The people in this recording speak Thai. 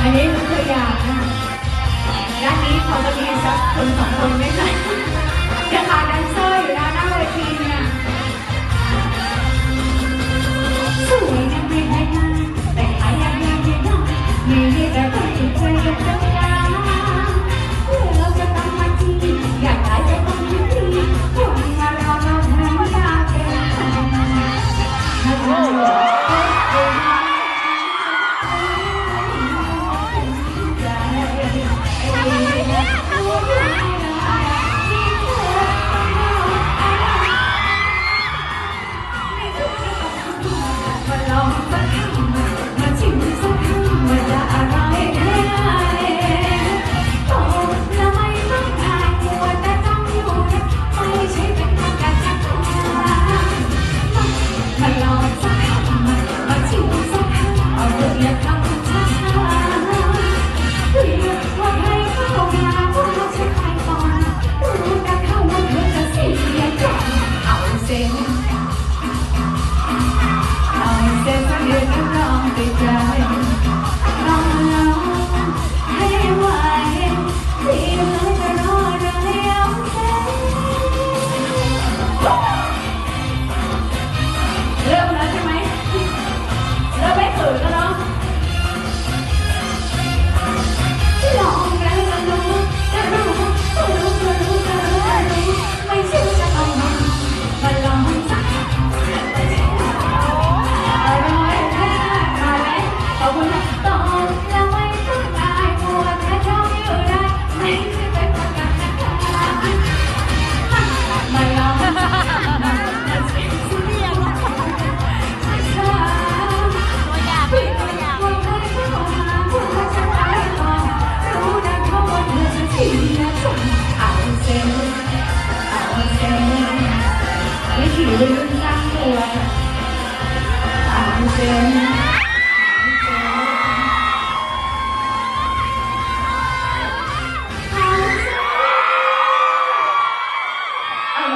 อันนี้เป็นตัอยากนะด้านนี้ขอจะมีสักคนสองคนไหมคะเดี๋ยวค่แดนเซอร์อยู่ด้านหน้าเวทีนะ เวิลืมตั้งตัวค่ะฝากเจอ